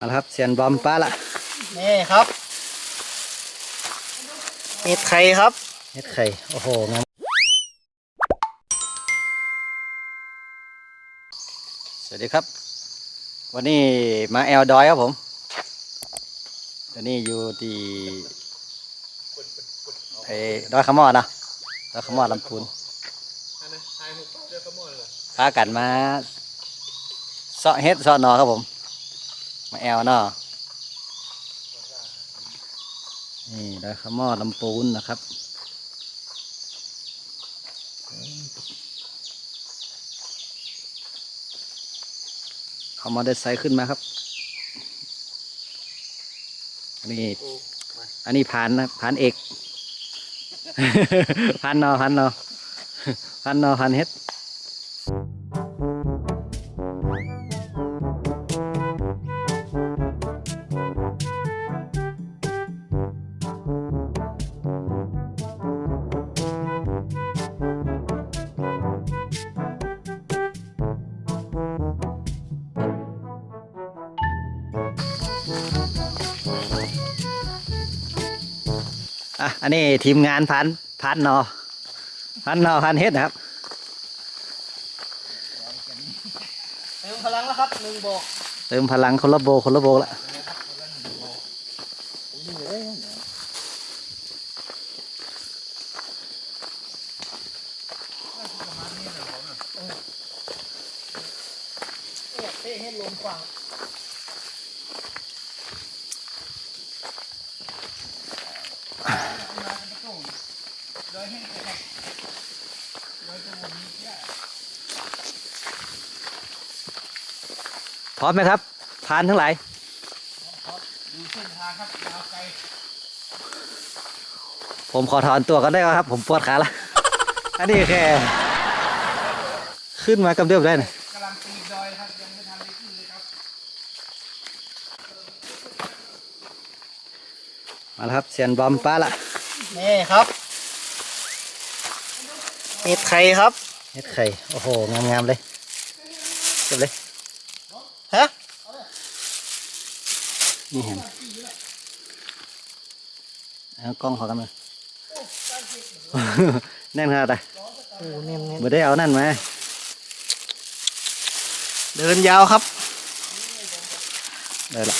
เอาละครับเสียนบอมป้าละนี่ครับเห็ดไข่ครับเฮ็ดไข่โอ้โหงามสวัสดีครับ วันนี้มาแอลดอยครับผมตอนนี้อยู่ที่ไอ้ดอยขมอดนะดอยขมอดลำพูนพากันมาเสาะเฮ็ดเสาะหนอครับผม มาแอลเนาะนี่ไดอยขมอลำพูนนะครับเอามอเตอร์ไซค์ขึ้นมาครับอันนี้อันนี้ผ่านนะผ่านเอกผ่านนอผ่านนอผ่านนอผ่านเฮ็ด อะอันนี้ทีมงานผ่านผ่านนอผ่านนอผ่านเฮ็ดนะครับเติมพลังแล้วครับหนึ่งบอกเติมพลังคนละโบคนละโบละเนี่ยเท่ให้ลมฟังโด พร้อมไหมครับผ่านทั้งหลายดูเส้นทางครับยาวไกลผมขอถอนตัวก็ได้ครับ ผมปวดขาละอันนี้แค่ขึ้นมากำเดียบได้นะกำลังปีนดอยครับยังไม่ทันได้ขึ้นเลยครับมาแล้วครับเสียนบอมป้าละนี่ครับเห็ดไข่ครับเฮ็ดไข่โอ้โหงามๆเลยเก็บเลย ฮะนี่เห็นเอากล้องขอกันมาแน่นขนาดไหนโอ้เนียนไม่ได้เอานั่นมาๆเดินยาวครับ ได้ละ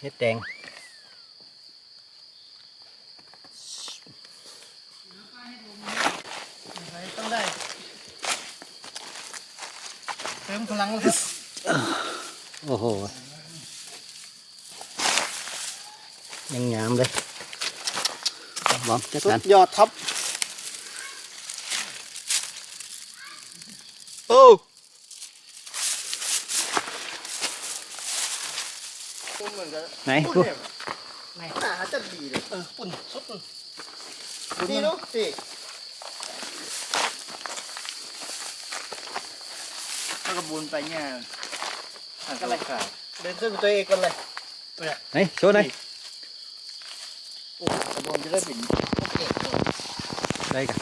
เฮ็ดแดงต้อง เติมพลังแล้วครับโอ้โห ยังงามเลยบอมจัดสุการดยอดครับ โอ้เหมือนกันไหนปุ่นพูเนี่ยไหนหาจะดีเลยเออปุ่นสุดปุ่นนี่เนาะสิ ถ้ากระบุนไปเนี่ยก็เลยเดินขึ้นตัวเองกันเลยเนี่ยไหนโชว์หน่อยโอ้กระบุนจะได้เป็นโอเคได้กัน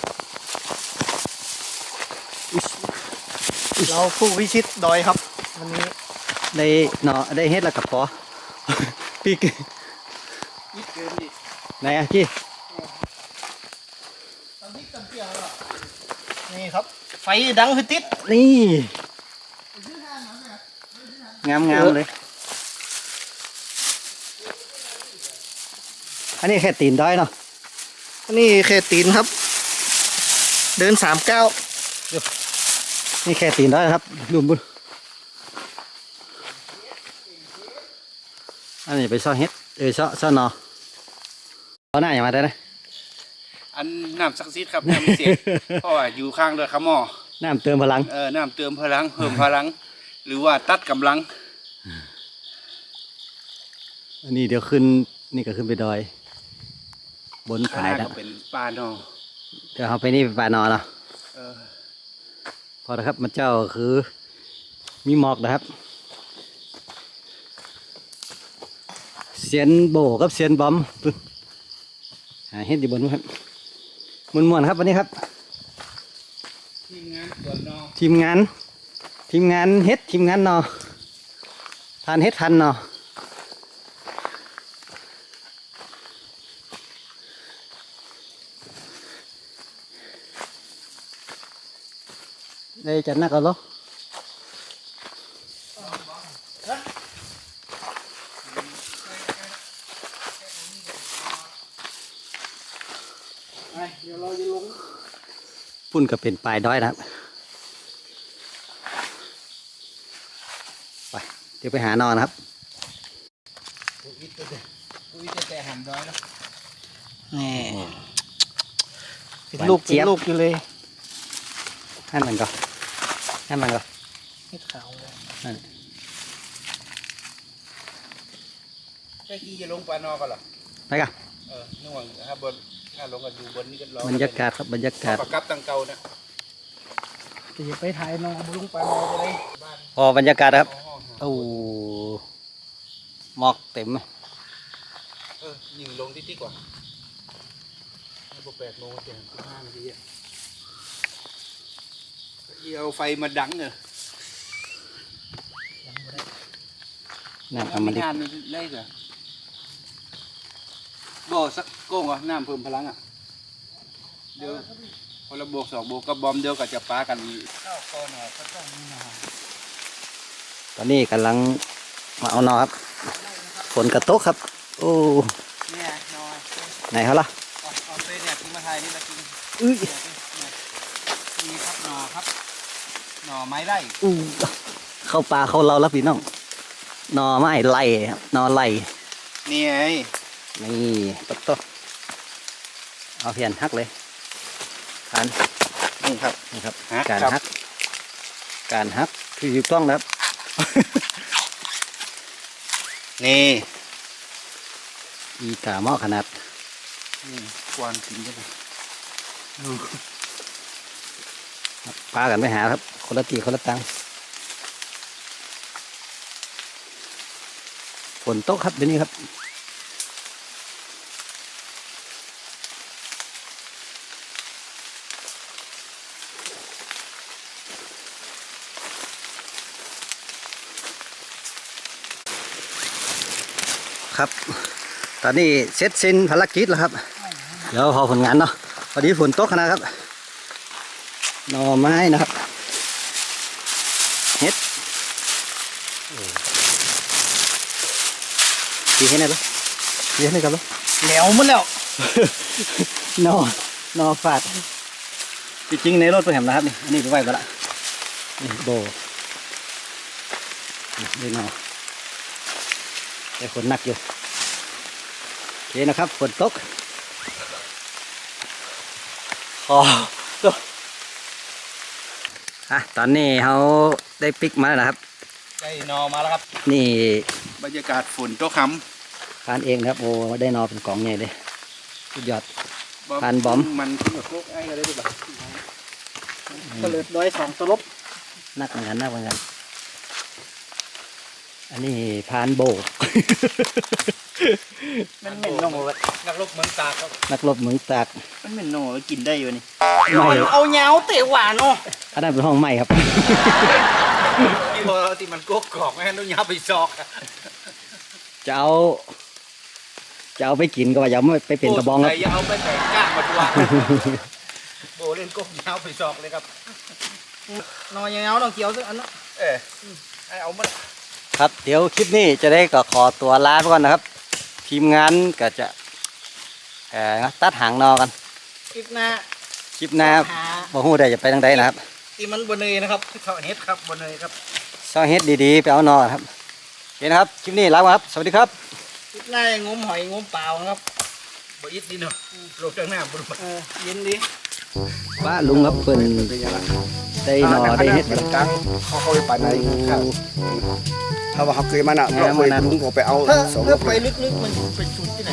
เราผู้วิชิตดอยครับวันนี้ได้หนอได้เฮ็ดแล้วกับพอปีกยิบเกินดิไหนอะกี้ตอนนี้ตำเปียวอะนี่ครับ ไฟดังคือติดนี่ งามงามเลย อันนี้แค่ตีนด้อยเนาะนี่แค่ตีนครับ เดินสามเก้านี่แค่ตีนด้อยนะครับลุมบุญอันนี้ไปซ่อเฮ็ดเออซ่อซ่อหนอเอาหน้าอย่ามาได้นะอันน้ำศักดิ์สิทธิ์ครับน้ำเสียงเพราะว่าอยู่ข้างเรือขมอน้ำเติมพลัง เออ น้ำเติมพลัง เพิ่มพลัง หรือว่าตัดกำลัง อันนี้เดี๋ยวขึ้นนี่ก็ขึ้นไปดอย บนข้างผายหน้าแล้วก็เป็นปลาเนอเดี๋ยวเราไปนี่ไปป่านอเนาะเออพอแล้วครับมันเจ้าคือ มีหมอกนะครับ เสียนโบกับเสียนบอมปึ๊บหาเฮ็ดอยู่บนนู้นครับมุนมวนๆครับวันนี้ครับ ทีมงานสวนนอทีมงาน ทีมงานเฮ็ดทีมงานเนาะพันเฮ็ดพันเนา ไปเดี๋ยวเราจะลงพุ่นก็เป็นปลายด้อยนะครับ ไป เดี๋ยวไปหานอนนะครับอุ้ยแต่แต่หันด้อยแล้วนี่เป็นลูกหวานเจี๊เป็นยบลูกอยู่เลยให้มันก็ ให้มันก็เห็ดขาวเลยแค่กี้จะลงปลานอกันเหรอไปกันเออนึกว่าถ้าบนถ้าลงกันดูบนนี่ก็รอบรรยากาศครับบรรยากาศปากกับตังเก่านะจะอย่าไปถ่ายนองบุลุงปลาโมจะได้พอบรรยากาศครับอ๋อโอ้หมอกเต็มเออยิงลงที่ที่กว่าให้พอแปดโมงเจ็ดสิบห้านาทีอะ เอาไฟมาดังเนอะน้ำทำมันดิงานได้เหรอบ่สักโก้งเหรอน้ำเพิ่มพลังอะเดี๋ยวคนละบวกสองบวกกับบอมเดียวกับจะป้ากันอีกข้าวคอหน่อก็ต้องมีหน่อตอนนี้กำลังมาเอานอครับฝนกระตกครับ โอ้เนี่ยหน่อไหนเขาล่ะเอาเอาไปเนี่ยกินมาถ่ายนี่ละกิน อุ้ย นี่ครับหน่อครับ หน่ อไม้ไร่อู้เข้าป่าเข้าเราแล้วพี่น้องหนอไม้ไล่ครับหนอไล่นี่ไงนี่ปัดโตะเอาเพียนหักเลยการนี่ครับนี่ครับหักการครับหัก การหักคือถูกต้องนะครับ นี่อีกาหม้อขนาดนี่กวานกินกันไปปลากันไปหาครับ คนละตีคนละตังฝนตกครับเดี๋ยวนี้ครับครับ ตอนนี้เสร็จสิ้นภารกิจแล้วครับ เดี๋ยวพอผลงานเนาะพอดีฝนตกนาดครับ หน่อไม้นะครับเฮ็ดดีให้ไหนล่ะดีให้ไหนกันล่ะเหลวหมดแล้วหนอหนอฝาดจริงๆในรถไปแหมนะครับนี่อันนี้ไปไว้ก็ละนี่โบนี่ได้หนอแต่ฝนหนักอยู่โอเคนะครับฝนตกคอตัว อะตอนนี้เขาได้ปิกมาแล้วนะครับ ได้นอมาแล้วครับ นี่บรรยากาศฝนโต๊ะคทานเองนะครับโอ้ได้หนอเป็นกล่องใหญ่เลยสุดยอดำทานบอม มันขึ้นกับพวกไอ้อะไรด้วยป่ะตะเลิดด้อยสองตลบนักเหมือนกันนักเหมือนกัน อันนี้พานโบก มันเหม็นหน่อเว้ยนักรบเมืองตากครับนักรบเมืองตากมันเหม็นหน่อกินได้อยู่นี่ไม่เอาเหงาเตะหวานเนาะอันนั้นเป็นห้องใหม่ครับที่พอที่มันโกกกรอกไม่ให้นุ่นยาไปซอกอะจะเอาจะเอาไปกินก็ว่าอย่าไม่ไปเป็นกระบองครับโอย่าเอาไปแต่งก้างมาตัวโบเล่นโกกยาวไปซอกเลยครับหน่อเหงาหน่อเขียวสักอันเนาะเออไอ้เอามา ครับเดี๋ยวคลิปนี้จะได้ก็ขอตัวลาไปก่อนนะครับ ทีมงานก็จะเอ่อตัดหางนอกันคลิปหน้าคลิปหน้าหาบ่ฮู้ได้จะไปทางใดนะครับที่มันบนเนยนะครับที่เขาเฮ็ดครับบนเนยครับซอยเฮ็ดดีๆไปเอานอครับโอเคนะครับคลิปนี้ลาไปครับ สวัสดีครับ คลิปหน้างมหอยงมเปล่านะครับบ่อิดดีเนาะโลกจังหน้าบุญมาเออเย็นดีป้าลุงครับเพิ่นได้นอได้เฮ็ดมาแล้วจังเขาเข้าไปไหนครับ ถ้าว่าเขาเคยมาน่ะแหม่เราเคยมานะลุงก็ไปเอาถ้าสองถ้าไปลึกๆมันเป็นจุดที่ไหน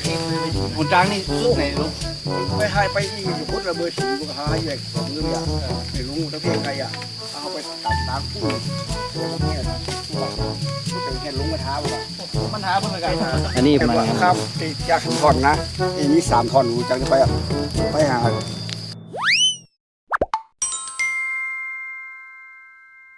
เค็มเลยบุญจางนี่ลูกไหนลูกไปหายไปอีกอยู่พุทธระเบิดสีก็หายแยกสองเรื่องอะไอ้ลุงตะเพียงไงอะเอาไปตัดตางคู่เนี่ยตัวเป็นแค่ลุงมาท้าว่ามันหาเพิ่งไกลอันนี้แต่มาว่าข้ามตีจากท่อนนะไอ้นี่สามท่อนรู้จังจะไปอะไปหา